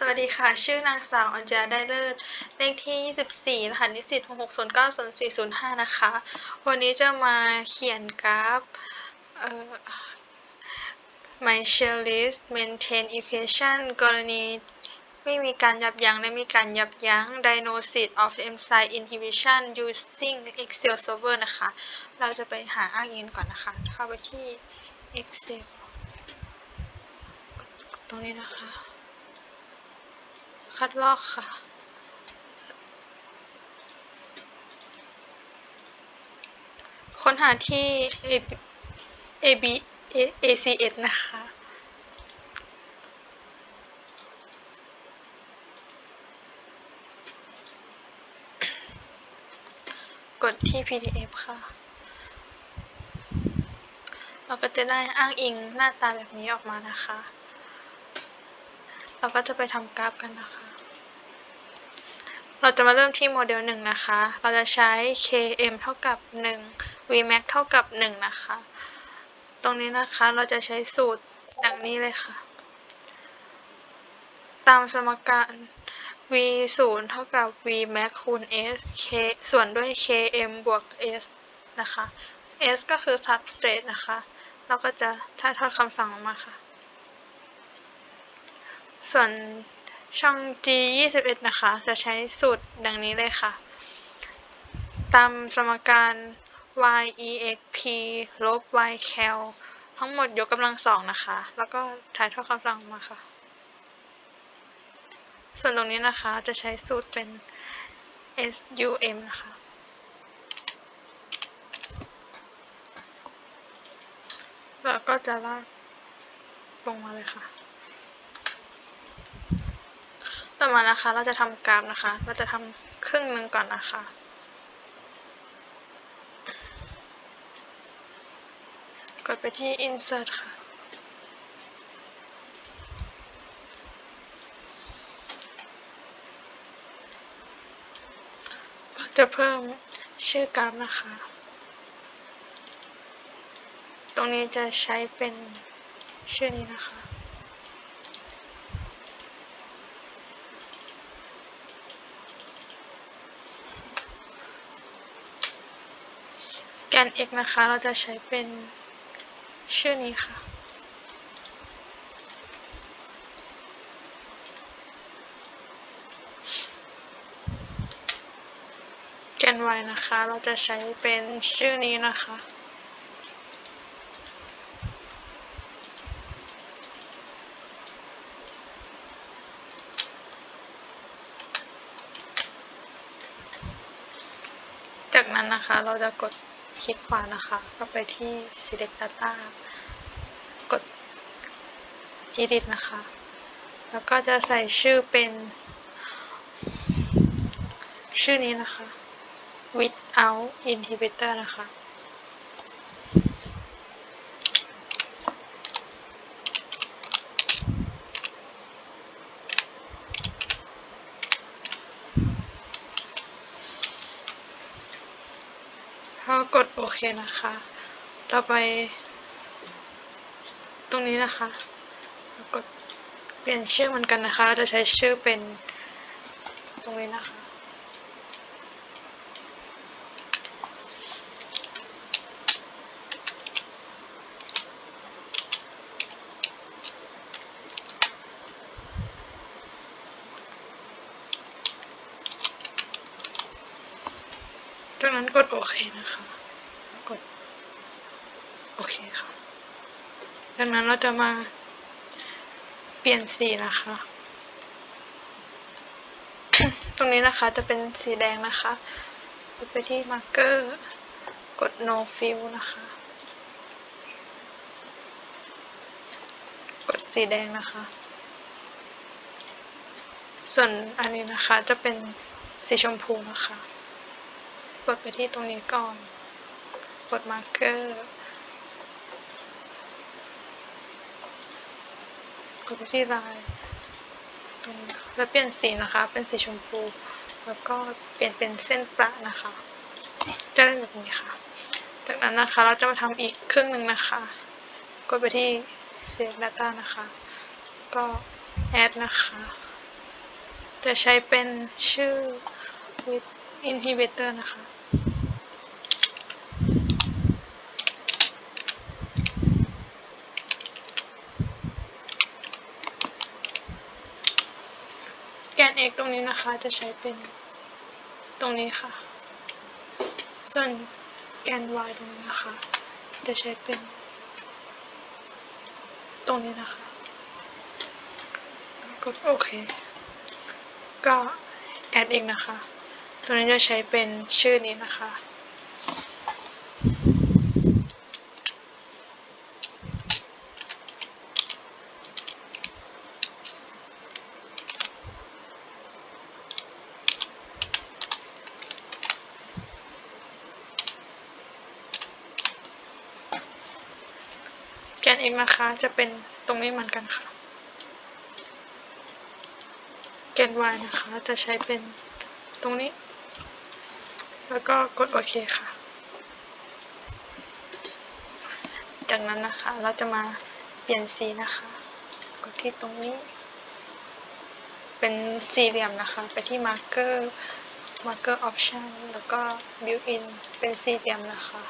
สวัสดีค่ะ ชื่อนางสาวอัญญาได้เลิศ เลขที่ 24รหัสนิสิต66090405 นะคะ วันนี้จะมาเขียนกราฟ เอ่อ my shell list maintain equation กรณีไม่มีการยับยั้งและมีการยับยั้ง diagnosis of enzyme inhibition using Excel server นะคะ เราจะไปหาอ้างอิงก่อนนะคะ เข้าไปที่ Excel ตรงนี้นะคะ คัดลอกค่ะ ค้นหาที่ A B A A C S นะคะกดที่ PDF ค่ะ เราก็จะได้อ้างอิงหน้าตาแบบนี้ออกมานะคะ เราก็จะไปทำกราฟกันนะคะ เราจะมาเริ่มที่โมเดลหนึ่งนะคะ เราจะใช้ km เท่ากับ 1 vmax เท่ากับ 1 นะคะ ตรงนี้นะคะเราจะใช้สูตรดังนี้เลยค่ะ ตามสมการ v 0เท่ากับ vmax คูณ s k ส่วนด้วย km บวก s นะคะ s ก็คือ substrate นะคะ เราก็จะถ่ายทอดคำสั่งออกมาค่ะ ส่วนช่อง G 21 นะคะ จะใช้สูตรดังนี้เลยค่ะ ตามสมการ y exp ลบ y cal ทั้งหมดยกกำลังสองนะคะ แล้วก็ถ่ายทอดคำสั่งมาค่ะ ส่วนตรงนี้นะคะจะใช้สูตรเป็น sum นะคะ แล้วก็จะลากลงมาเลยค่ะ ต่อมานะคะ เราจะทำกราฟนะคะ เราจะทำครึ่งหนึ่งก่อนนะคะ กดไปที่ insert ค่ะ จะเพิ่มชื่อกราฟนะคะ ตรงนี้จะใช้เป็นชื่อนี้นะคะ แกน x นะคะ เราจะใช้เป็นชื่อนี้ค่ะ แกน y นะคะ เราจะใช้เป็นชื่อนี้นะคะ จากนั้นนะคะเราจะกด คลิกขวานะคะ ก็ไปที่ select data กด edit นะคะ แล้วก็จะใส่ชื่อเป็น ชื่อนี้นะคะ without inhibitor นะคะ ก็กดโอเคนะคะ ต่อไป ตรงนี้นะคะ กดเปลี่ยนชื่อเหมือนกันนะคะจะใช้ชื่อเป็นตรงนี้นะคะ จากนั้นกดโอเคนะคะ กดโอเคค่ะ จากนั้นเราจะมาเปลี่ยนสีนะคะ ตรงนี้นะคะจะเป็นสีแดงนะคะกดไปที่มาร์กเกอร์กด no fill นะคะ กดสีแดงนะคะ ส่วนอันนี้นะคะจะเป็นสีชมพูนะคะ กดไปที่ตรงนี้ก่อน กดมาร์กเกอร์ กดไปที่ลายตรงนี้ค่ะแล้วเปลี่ยนสีนะคะ เป็นสีชมพู แล้วก็เปลี่ยนเป็นเส้นประนะคะ จะได้แบบนี้ค่ะ จากนั้นนะคะเราจะมาทำอีกครึ่งหนึ่งนะคะ กดไปที่ Save Data นะคะ ก็ Add นะคะ จะใช้เป็นชื่อ with inhibitor นะคะ แกน x ตรงนี้นะคะจะใช้เป็นตรงนี้ค่ะ ส่วนแกน y ตรงนี้นะคะ จะใช้เป็น ตรงนี้นะคะกดโอเค ก็แอดอีกนะคะ ตัวนี้จะใช้เป็นชื่อนี้นะคะ แกน x นะคะ จะเป็นตรงนี้เหมือนกันค่ะแกน y นะคะ จะใช้เป็นตรงนี้ แล้วก็กดโอเคค่ะ จากนั้นนะคะเราจะมาเปลี่ยนสีนะคะ กดที่ตรงนี้ เป็นสี่เหลี่ยมนะคะ ไปที่ marker marker option แล้วก็ built in เป็นสี่เหลี่ยมนะคะ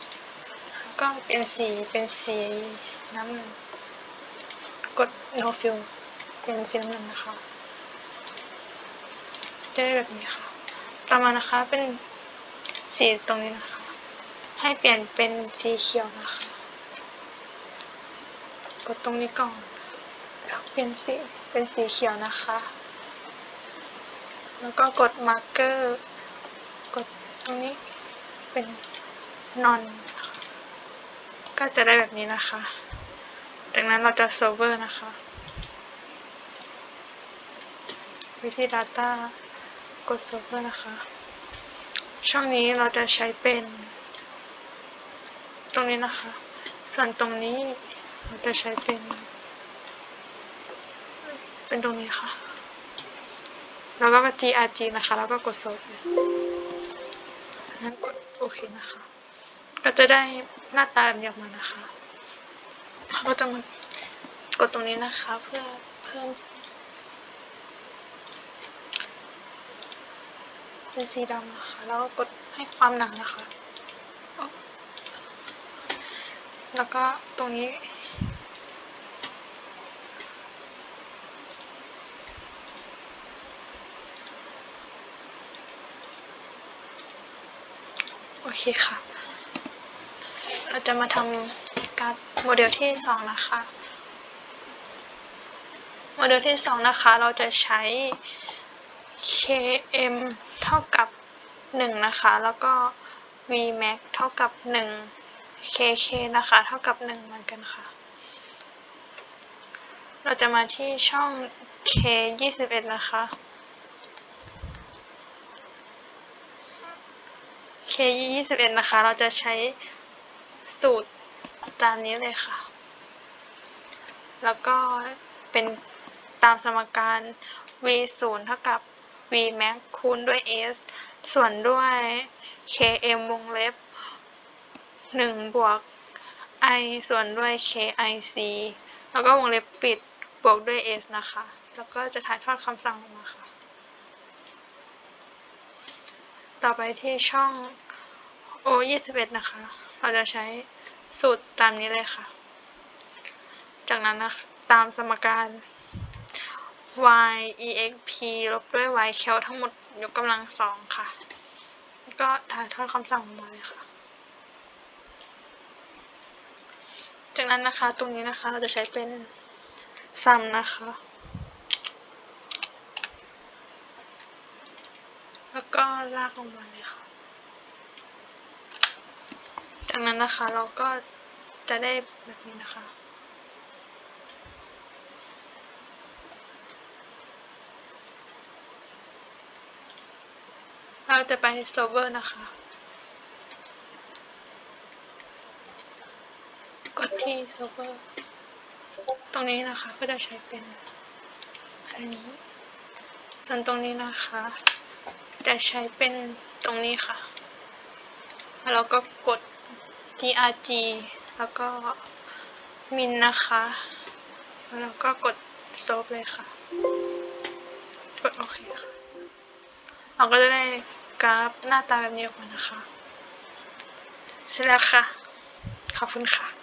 ก็เป็นสีเป็นสี น้ำเงินกด no fill เป็นสีน้ำเงินนะคะ จะได้แบบนี้ค่ะ ต่อมานะคะเป็นสีตรงนี้นะคะ ให้เปลี่ยนเป็นสีเขียวนะคะ กดตรงนี้ก่อนแล้วเปลี่ยนสีเป็นสีเขียวนะคะ แล้วก็กด marker กดตรงนี้เป็น non นะคะก็จะได้แบบนี้นะคะ จากนั้นเราจะ server นะคะ วิธี data กด server นะคะ ช่องนี้เราจะใช้เป็น ตรงนี้นะคะ ส่วนตรงนี้เราจะใช้เป็น เป็นตรงนี้ค่ะ แล้วก็ grg นะคะ แล้วก็กด server นั้นกดโอเคนะคะ ก็จะได้หน้าตาแบบนี้ออกมานะคะ เราก็จะมากดตรงนี้นะคะเพื่อเพิ่มเป็นสีดำนะคะ แล้วก็กดให้ความหนานะคะ แล้วก็ตรงนี้โอเคค่ะ เราจะมาทำ การโมเดลที่สองนะคะ โมเดลที่สองนะคะ เราจะใช้ km เท่ากับ1นะคะ แล้วก็ vmax เท่ากับ1 kk นะคะ เท่ากับ 1 เหมือนกันค่ะ เราจะมาที่ช่อง k 21นะคะ k 21นะคะ เราจะใช้สูตร ตามนี้เลยค่ะ แล้วก็เป็นตามสมการ v 0เท่ากับ v max คูณด้วย s ส่วนด้วย km วงเล็บ 1 บวก i ส่วนด้วย kic แล้วก็วงเล็บปิดบวกด้วย s นะคะ แล้วก็จะถ่ายทอดคำสั่งออกมาค่ะ ต่อไปที่ช่อง o 21นะคะ เราจะใช้ สูตรตามนี้เลยค่ะ จากนั้นนะตามสมการ y exp ลบด้วย y cal ทั้งหมดยกกำลังสองค่ะ ก็ถ่ายทอดคำสั่งออกมาเลยค่ะ จากนั้นนะคะตรงนี้นะคะเราจะใช้เป็น sum นะคะ แล้วก็ลากลงมาเลยค่ะากนั้นนะคะ เราก็จะได้แบบนี้นะคะ เราจะไปเซิร์ฟเวอร์นะคะ กดที่เซิร์ฟเวอร์ ตรงนี้นะคะก็จะใช้เป็นอันนี้ ส่วนตรงนี้นะคะ จะใช้เป็นตรงนี้ค่ะ แล้วก็กด grg แล้วก็มินนะคะ แล้วก็กดโซฟเลยค่ะ กดโอเคค่ะ เราก็จะได้กราฟหน้าตาแบบนี้ออกมานะคะ เสร็จแล้วค่ะ ขอบคุณค่ะ